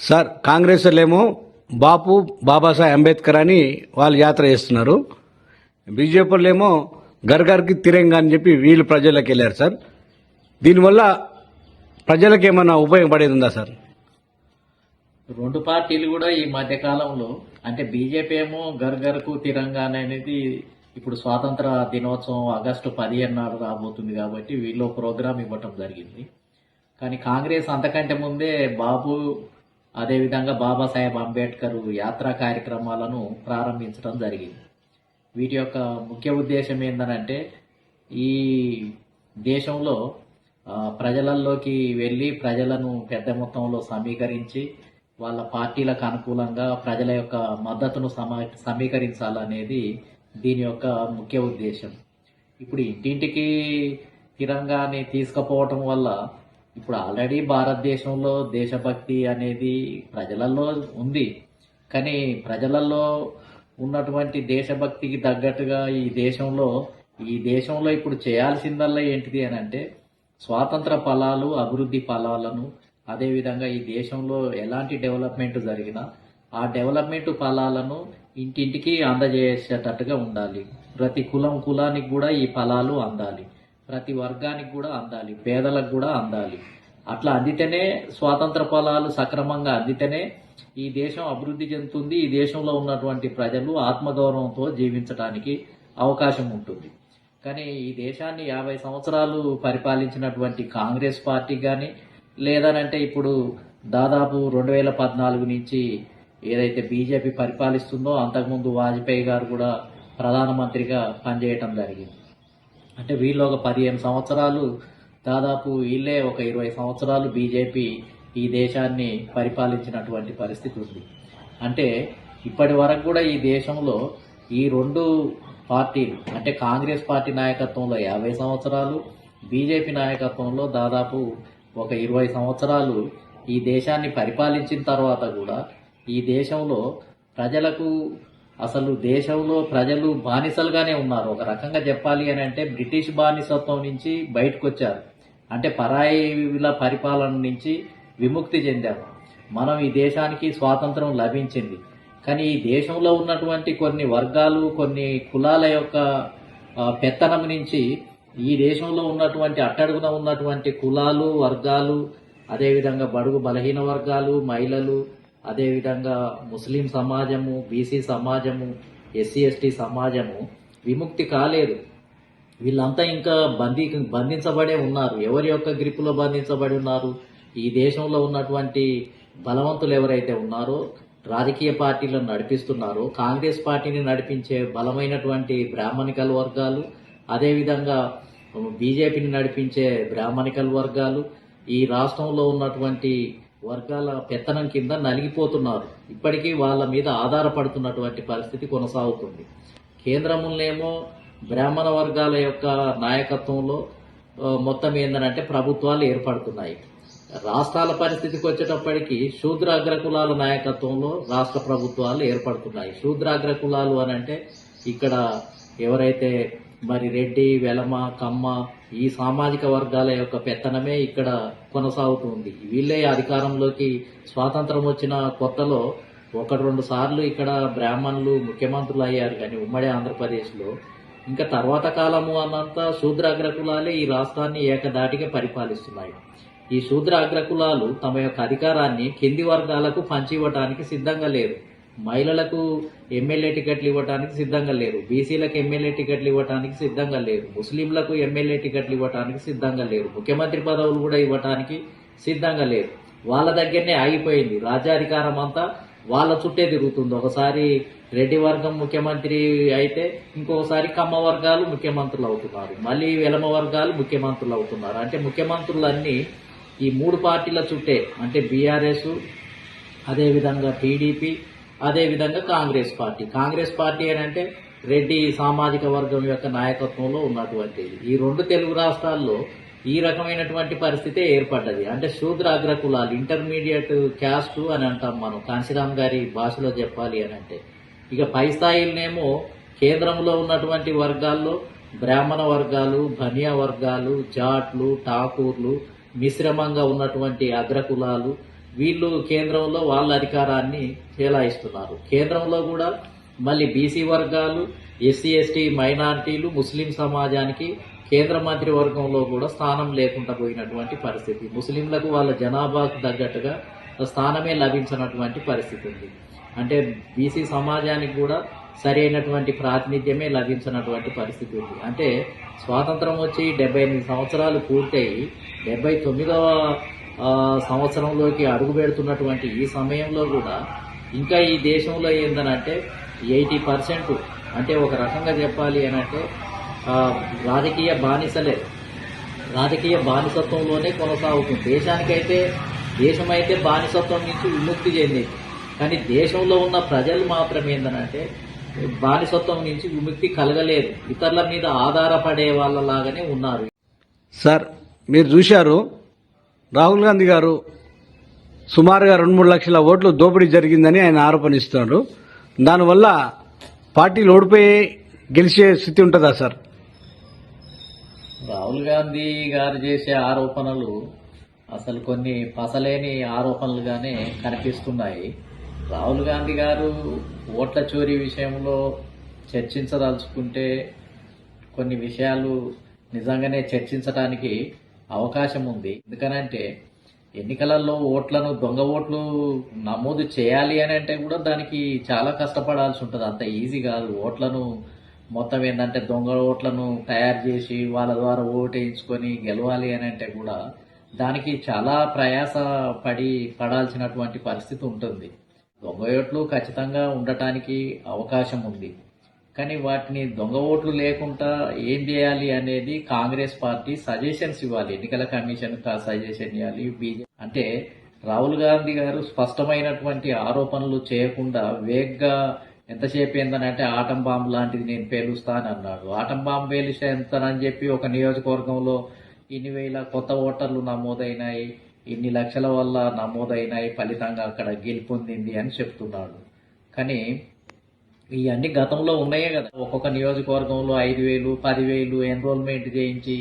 Sir కాంగ్రెస్లేమో బాపు బాబాసాహెబ్ అంబేద్కర్ అని వాళ్ళు యాత్ర చేస్తున్నారు. బీజేపీలేమో ఏమో తిరంగా అని చెప్పి వీళ్ళు ప్రజలకు వెళ్ళారు సార్. దీనివల్ల ప్రజలకు ఏమైనా ఉపయోగపడేది ఉందా సార్? రెండు పార్టీలు కూడా ఈ మధ్య కాలంలో అంటే బీజేపీ ఏమో గర్గర్కు తిరంగాణ అనేది ఇప్పుడు స్వాతంత్ర దినోత్సవం ఆగస్టు పదిహేను నాడు రాబోతుంది కాబట్టి వీళ్ళు ప్రోగ్రామ్ ఇవ్వటం జరిగింది. కానీ కాంగ్రెస్ అంతకంటే ముందే బాబు అదేవిధంగా బాబాసాహెబ్ అంబేద్కర్ యాత్రా కార్యక్రమాలను ప్రారంభించడం జరిగింది. వీటి యొక్క ముఖ్య ఉద్దేశం ఏంటంటే ఈ దేశంలో ప్రజలలోకి వెళ్ళి ప్రజలను పెద్ద మొత్తంలో సమీకరించి వాళ్ళ పార్టీలకు అనుకూలంగా ప్రజల యొక్క మద్దతును సమా సమీకరించాలనేది దీని యొక్క ముఖ్య ఉద్దేశం. ఇప్పుడు ఇంటింటికి తిరంగాని తీసుకుపోవటం వల్ల ఇప్పుడు ఆల్రెడీ భారతదేశంలో దేశభక్తి అనేది ప్రజలలో ఉంది. కానీ ప్రజలలో ఉన్నటువంటి దేశభక్తికి తగ్గట్టుగా ఈ దేశంలో ఈ దేశంలో ఇప్పుడు చేయాల్సిందల్లా ఏంటిది అని అంటే స్వాతంత్ర ఫలాలు అభివృద్ధి ఫలాలను అదేవిధంగా ఈ దేశంలో ఎలాంటి డెవలప్మెంట్ జరిగినా ఆ డెవలప్మెంట్ ఫలాలను ఇంటింటికి అందజేసేటట్టుగా ఉండాలి. ప్రతి కులం కులానికి కూడా ఈ ఫలాలు అందాలి. ప్రతి వర్గానికి కూడా అందాలి పేదలకు కూడా అందాలి. అట్లా అందితేనే స్వాతంత్ర ఫలాలు సక్రమంగా అందితేనే ఈ దేశం అభివృద్ధి చెందుతుంది ఈ దేశంలో ఉన్నటువంటి ప్రజలు ఆత్మగౌరవంతో జీవించడానికి అవకాశం ఉంటుంది. కానీ ఈ దేశాన్ని యాభై సంవత్సరాలు పరిపాలించినటువంటి కాంగ్రెస్ పార్టీ కానీ లేదనంటే ఇప్పుడు దాదాపు రెండు వేల పద్నాలుగు నుంచి ఏదైతే బీజేపీ పరిపాలిస్తుందో అంతకుముందు వాజ్పేయి గారు కూడా ప్రధానమంత్రిగా పనిచేయటం జరిగింది. అంటే వీళ్ళు ఒక పదిహేను సంవత్సరాలు దాదాపు వీళ్ళే ఒక ఇరవై సంవత్సరాలు బీజేపీ ఈ దేశాన్ని పరిపాలించినటువంటి పరిస్థితి ఉంది. అంటే ఇప్పటి వరకు కూడా ఈ దేశంలో ఈ రెండు పార్టీలు అంటే కాంగ్రెస్ పార్టీ నాయకత్వంలో యాభై సంవత్సరాలు బీజేపీ నాయకత్వంలో దాదాపు ఒక ఇరవై సంవత్సరాలు ఈ దేశాన్ని పరిపాలించిన తర్వాత కూడా ఈ దేశంలో ప్రజలకు అసలు దేశంలో ప్రజలు బానిసలుగానే ఉన్నారు. ఒక రకంగా చెప్పాలి అని అంటే బ్రిటిష్ బానిసత్వం నుంచి బయటకు వచ్చారు అంటే పరాయిల పరిపాలన నుంచి విముక్తి చెందాము మనం ఈ దేశానికి స్వాతంత్రం లభించింది. కానీ ఈ దేశంలో ఉన్నటువంటి కొన్ని వర్గాలు కొన్ని కులాల యొక్క పెత్తనం నుంచి ఈ దేశంలో ఉన్నటువంటి అట్టడుగున ఉన్నటువంటి కులాలు వర్గాలు అదేవిధంగా బడుగు బలహీన వర్గాలు మహిళలు అదేవిధంగా ముస్లిం సమాజము బీసీ సమాజము ఎస్సీ ఎస్టీ సమాజము విముక్తి కాలేదు. వీళ్ళంతా ఇంకా బందీ బంధించబడే ఉన్నారు. ఎవరి యొక్క గ్రిప్పులో బంధించబడి ఉన్నారు? ఈ దేశంలో ఉన్నటువంటి బలవంతులు ఎవరైతే ఉన్నారో రాజకీయ పార్టీలను నడిపిస్తున్నారో కాంగ్రెస్ పార్టీని నడిపించే బలమైనటువంటి బ్రాహ్మణికల వర్గాలు అదేవిధంగా బీజేపీని నడిపించే బ్రాహ్మణికల వర్గాలు ఈ రాష్ట్రంలో ఉన్నటువంటి వర్గాల పెత్తనం కింద నలిగిపోతున్నారు. ఇప్పటికీ వాళ్ళ మీద ఆధారపడుతున్నటువంటి పరిస్థితి కొనసాగుతుంది. కేంద్రములనేమో బ్రాహ్మణ వర్గాల యొక్క నాయకత్వంలో మొత్తం ఏంటంటే ప్రభుత్వాలు ఏర్పడుతున్నాయి. రాష్ట్రాల పరిస్థితికి వచ్చేటప్పటికి శూద్ర అగ్రకులాల నాయకత్వంలో రాష్ట్ర ప్రభుత్వాలు ఏర్పడుతున్నాయి. శూద్ర అగ్రకులాలు అని అంటే ఇక్కడ ఎవరైతే మరి రెడ్డి వెలమ కమ్మ ఈ సామాజిక వర్గాల యొక్క పెత్తనమే ఇక్కడ కొనసాగుతుంది. వీళ్ళే అధికారంలోకి స్వాతంత్రం వచ్చిన కొత్తలో ఒకటి రెండు సార్లు ఇక్కడ బ్రాహ్మణులు ముఖ్యమంత్రులు అయ్యారు. కానీ ఉమ్మడి ఆంధ్రప్రదేశ్లో ఇంకా తర్వాత కాలము అన్నంత శూద్ర అగ్రకులాలే ఈ రాష్ట్రాన్ని ఏకదాటిగా పరిపాలిస్తున్నాయి. ఈ శూద్ర అగ్రకులాలు తమ యొక్క అధికారాన్ని కింది వర్గాలకు పంచివ్వటానికి సిద్ధంగా లేరు. మహిళలకు ఎమ్మెల్యే టికెట్లు ఇవ్వటానికి సిద్ధంగా లేరు. బీసీలకు ఎమ్మెల్యే టికెట్లు ఇవ్వటానికి సిద్ధంగా లేరు. ముస్లింలకు ఎమ్మెల్యే టికెట్లు ఇవ్వటానికి సిద్ధంగా లేరు. ముఖ్యమంత్రి పదవులు కూడా ఇవ్వటానికి సిద్ధంగా లేరు. వాళ్ళ దగ్గరనే ఆగిపోయింది. రాజ్యాధికారం అంతా వాళ్ళ చుట్టే తిరుగుతుంది. ఒకసారి రెడ్డి వర్గం ముఖ్యమంత్రి అయితే ఇంకొకసారి కమ్మ వర్గాలు ముఖ్యమంత్రులు అవుతున్నారు. మళ్ళీ వెలమ వర్గాలు ముఖ్యమంత్రులు అవుతున్నారు. అంటే ముఖ్యమంత్రులన్నీ ఈ మూడు పార్టీల చుట్టే అంటే బీఆర్ఎస్ అదేవిధంగా టీడీపీ అదేవిధంగా కాంగ్రెస్ పార్టీ. కాంగ్రెస్ పార్టీ ఏంటంటే రెడ్డి సామాజిక వర్గం యొక్క నాయకత్వంలో ఉన్నటువంటిది ఈ రెండు తెలుగు రాష్ట్రాల్లో ఈ రకమైనటువంటి పరిస్థితే ఏర్పడ్డది. అంటే శూద్ర అగ్రకులాలు ఇంటర్మీడియట్ క్యాస్ట్ అని అంటాం మనం. కాంశీరామ్ గారి భాషలో చెప్పాలి అని అంటే. ఇక పై స్థాయిలనేమో కేంద్రంలో ఉన్నటువంటి వర్గాల్లో బ్రాహ్మణ వర్గాలు బనియా వర్గాలు జాట్లు ఠాకూర్లు మిశ్రమంగా ఉన్నటువంటి అగ్రకులాలు వీళ్ళు కేంద్రంలో వాళ్ళ అధికారాన్ని చేలాయిస్తున్నారు కేంద్రంలో కూడా మళ్ళీ బీసీ వర్గాలు ఎస్సీ ఎస్టీ మైనారిటీలు ముస్లిం సమాజానికి కేంద్ర మంత్రివర్గంలో కూడా స్థానం లేకుండా పోయినటువంటి పరిస్థితి. ముస్లింలకు వాళ్ళ జనాభాకు తగ్గట్టుగా స్థానమే లభించినటువంటి పరిస్థితి ఉంది. అంటే బీసీ సమాజానికి కూడా సరైనటువంటి ప్రాతినిధ్యమే లభించినటువంటి పరిస్థితి ఉంది. అంటే స్వాతంత్రం వచ్చి డెబ్బై ఎనిమిది సంవత్సరాలు పూర్తయి డెబ్బై తొమ్మిదవ సంవత్సరంలోకి అడుగు పెడుతున్నటువంటి ఈ సమయంలో కూడా ఇంకా ఈ దేశంలో ఏందనంటే ఎయిటీ పర్సెంట్ అంటే ఒక రకంగా చెప్పాలి అని అంటే రాజకీయ బానిసలే. రాజకీయ బానిసత్వంలోనే కొనసాగుతుంది. దేశానికైతే దేశమైతే బానిసత్వం నుంచి విముక్తి చెందింది. కానీ దేశంలో ఉన్న ప్రజలు మాత్రం ఏందనంటే బానిసత్వం నుంచి విముక్తి కలగలేదు. ఇతరుల మీద ఆధారపడే వాళ్ళలాగానే ఉన్నారు. సార్ మీరు చూశారు రాహుల్ గాంధీ గారు సుమారుగా రెండు మూడు లక్షల ఓట్లు దోపిడీ జరిగిందని ఆయన ఆరోపణిస్తున్నారు. దానివల్ల పార్టీలు ఓడిపోయి గెలిచే స్థితి ఉంటుందా సార్? రాహుల్ గాంధీ గారు చేసే ఆరోపణలు అసలు కొన్ని పసలేని ఆరోపణలుగానే కనిపిస్తున్నాయి. రాహుల్ గాంధీ గారు ఓట్ల చోరీ విషయంలో చర్చించదలుచుకుంటే కొన్ని విషయాలు నిజంగానే చర్చించడానికి అవకాశం ఉంది ఎందుకనంటే ఎన్నికలలో ఓట్లను దొంగ ఓట్లు నమోదు చేయాలి అని అంటే కూడా దానికి చాలా కష్టపడాల్సి ఉంటుంది. అంత ఈజీ కాదు. ఓట్లను మొత్తం ఏంటంటే దొంగ ఓట్లను తయారు చేసి వాళ్ళ ద్వారా ఓటు వేయించుకొని గెలవాలి అని అంటే కూడా దానికి చాలా ప్రయాస పడి పడాల్సినటువంటి పరిస్థితి ఉంటుంది. దొంగ ఓట్లు ఖచ్చితంగా ఉండటానికి అవకాశం ఉంది కానీ వాటిని దొంగ ఓట్లు లేకుండా ఏం చేయాలి అనేది కాంగ్రెస్ పార్టీ సజెషన్స్ ఇవ్వాలి. ఎన్నికల కమిషన్ సజెషన్ ఇవ్వాలి బీజేపీ అంటే రాహుల్ గాంధీ గారు స్పష్టమైనటువంటి ఆరోపణలు చేయకుండా వేగ్గా ఎంతసేపు ఏందనంటే ఆటం బాంబు లాంటిది నేను పేలుస్తా అని అన్నాడు. ఆటం బాంబు పేలిస్తే ఎంతనని చెప్పి ఒక నియోజకవర్గంలో ఇన్ని వేల కొత్త ఓటర్లు నమోదైనాయి ఇన్ని లక్షల వల్ల నమోదైనాయి ఫలితంగా అక్కడ గెలుపొందింది అని చెప్తున్నాడు. కానీ ఇవన్నీ గతంలో ఉన్నాయే కదా. ఒక్కొక్క నియోజకవర్గంలో ఐదు వేలు పదివేలు ఎన్రోల్మెంట్ చేయించి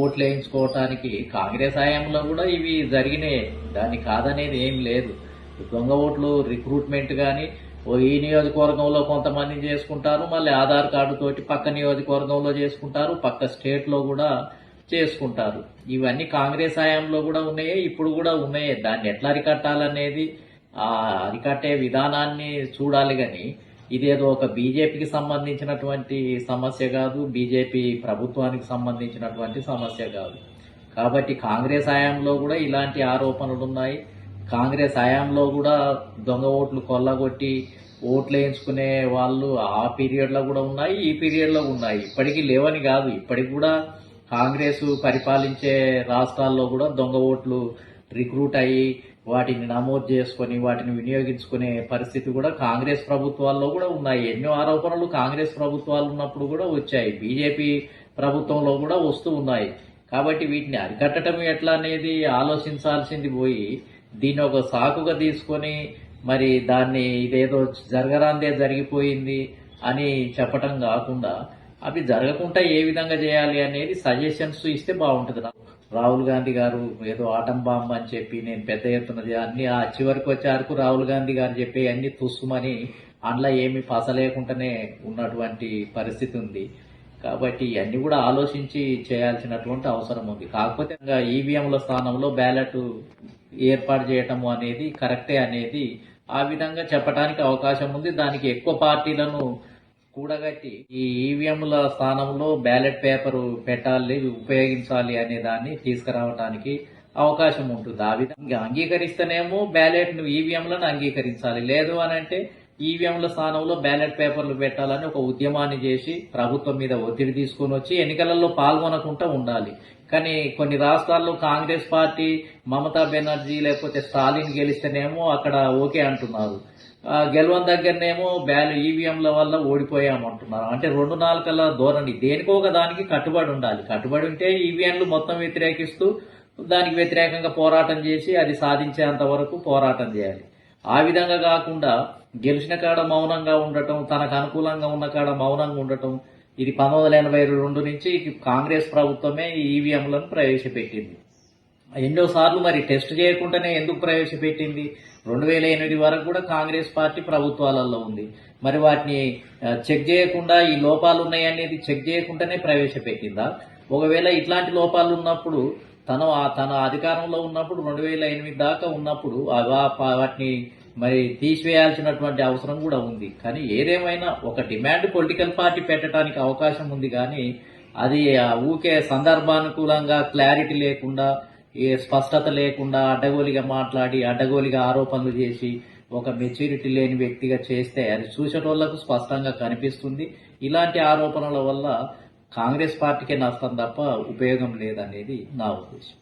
ఓట్లు వేయించుకోవటానికి కాంగ్రెస్ హయాంలో కూడా ఇవి జరిగినాయి. దాన్ని కాదనేది ఏం లేదు. దొంగ ఓట్లు రిక్రూట్మెంట్ కానీ ఓ ఈ నియోజకవర్గంలో కొంతమంది చేసుకుంటారు మళ్ళీ ఆధార్ కార్డు తోటి పక్క నియోజకవర్గంలో చేసుకుంటారు పక్క స్టేట్లో కూడా చేసుకుంటారు. ఇవన్నీ కాంగ్రెస్ హయాంలో కూడా ఉన్నాయే ఇప్పుడు కూడా ఉన్నాయే. దాన్ని ఎట్లా అరికట్టాలనేది ఆ అరికట్టే విధానాన్ని చూడాలి కానీ ఇదేదో ఒక బీజేపీకి సంబంధించినటువంటి సమస్య కాదు బీజేపీ ప్రభుత్వానికి సంబంధించినటువంటి సమస్య కాదు. కాబట్టి కాంగ్రెస్ హయాంలో కూడా ఇలాంటి ఆరోపణలు ఉన్నాయి. కాంగ్రెస్ హయాంలో కూడా దొంగ ఓట్లు కొల్లగొట్టి ఓట్లు వేయించుకునే వాళ్ళు ఆ పీరియడ్లో కూడా ఉన్నాయి ఈ పీరియడ్లో ఉన్నాయి. ఇప్పటికీ లేవని కాదు. ఇప్పటికి కూడా కాంగ్రెస్ పరిపాలించే రాష్ట్రాల్లో కూడా దొంగ ఓట్లు రిక్రూట్ అయ్యి వాటిని నమోదు చేసుకొని వాటిని వినియోగించుకునే పరిస్థితి కూడా కాంగ్రెస్ ప్రభుత్వాల్లో కూడా ఉన్నాయి. ఎన్నో ఆరోపణలు కాంగ్రెస్ ప్రభుత్వాలు ఉన్నప్పుడు కూడా వచ్చాయి. బీజేపీ ప్రభుత్వంలో కూడా వస్తూ ఉన్నాయి. కాబట్టి వీటిని అరికట్టడం ఎట్లా అనేది ఆలోచించాల్సింది పోయి దీన్ని ఒక సాకుగా తీసుకొని మరి దాన్ని ఇదేదో జరగరాందే జరిగిపోయింది అని చెప్పటం కాకుండా అవి జరగకుండా ఏ విధంగా చేయాలి అనేది సజెషన్స్ ఇస్తే బాగుంటుంది రాహుల్ గాంధీ గారు ఏదో ఆటం బాంబ్ అని చెప్పి నేను పెద్ద ఎత్తున అన్ని ఆ చివరికి వచ్చేవరకు రాహుల్ గాంధీ గారు చెప్పి అన్ని తుస్సుమని అందులో ఏమి పసలేకుండానే ఉన్నటువంటి పరిస్థితి ఉంది. కాబట్టి ఇవన్నీ కూడా ఆలోచించి చేయాల్సినటువంటి అవసరం ఉంది. కాకపోతే ఇంకా ఈవీఎంల స్థానంలో బ్యాలెట్ ఏర్పాటు చేయటము అనేది కరెక్టే అనేది ఆ విధంగా చెప్పడానికి అవకాశం ఉంది. దానికి ఎక్కువ పార్టీలను కూడగట్టి ఈ ఈవీఎంల స్థానంలో బ్యాలెట్ పేపర్ పెట్టాలి ఉపయోగించాలి అనే దాన్ని తీసుకురావడానికి అవకాశం ఉంటుంది? ఆ విధంగా అంగీకరిస్తేనేమో బ్యాలెట్ ఈవీఎంలను అంగీకరించాలి. లేదు అని అంటే ఈవీఎంల స్థానంలో బ్యాలెట్ పేపర్లు పెట్టాలని ఒక ఉద్యమాన్ని చేసి ప్రభుత్వం మీద ఒత్తిడి తీసుకొని వచ్చి ఎన్నికలలో పాల్గొనకుండా ఉండాలి. కానీ కొన్ని రాష్ట్రాల్లో కాంగ్రెస్ పార్టీ మమతా బెనర్జీ లేకపోతే స్టాలిన్ గెలిస్తేనేమో అక్కడ ఓకే అంటున్నారు. గెలవని దగ్గరనేమో బ్యాలు ఈవీఎంల వల్ల ఓడిపోయామంటున్నారు అంటే రెండు నాలుకల ధోరణి దేనికో ఒక దానికి కట్టుబడి ఉండాలి. కట్టుబడి ఉంటే ఈవీఎంలు మొత్తం వ్యతిరేకిస్తూ దానికి వ్యతిరేకంగా పోరాటం చేసి అది సాధించేంత వరకు పోరాటం చేయాలి. ఆ విధంగా కాకుండా గెలిచిన కాడ మౌనంగా ఉండటం తనకు అనుకూలంగా ఉన్న కాడ మౌనంగా ఉండటం ఇది పంతొమ్మిది వందల ఎనభై రెండు నుంచి కాంగ్రెస్ ప్రభుత్వమే ఈవీఎంలను ప్రవేశపెట్టింది. ఎన్నో సార్లు మరి టెస్ట్ చేయకుండానే ఎందుకు ప్రవేశపెట్టింది? రెండు వేల ఎనిమిది వరకు కూడా కాంగ్రెస్ పార్టీ ప్రభుత్వాలలో ఉంది. మరి వాటిని చెక్ చేయకుండా ఈ లోపాలు ఉన్నాయనేది చెక్ చేయకుండానే ప్రవేశపెట్టిందా? ఒకవేళ ఇట్లాంటి లోపాలు ఉన్నప్పుడు తను ఆ తన అధికారంలో ఉన్నప్పుడు రెండు వేల ఎనిమిది దాకా ఉన్నప్పుడు వాటిని మరి తీసివేయాల్సినటువంటి అవసరం కూడా ఉంది. కానీ ఏదేమైనా ఒక డిమాండ్ పొలిటికల్ పార్టీ పెట్టడానికి అవకాశం ఉంది కానీ అది ఊకే సందర్భానుకూలంగా క్లారిటీ లేకుండా ఏ స్పష్టత లేకుండా అడ్డగోలిగా మాట్లాడి అడ్డగోలిగా ఆరోపణలు చేసి ఒక మెచ్యూరిటీ లేని వ్యక్తిగా చేస్తే అది చూసేటోళ్ళకు స్పష్టంగా కనిపిస్తుంది. ఇలాంటి ఆరోపణల వల్ల కాంగ్రెస్ పార్టీకే నష్టం తప్ప ఉపయోగం లేదనేది నా ఉద్దేశం.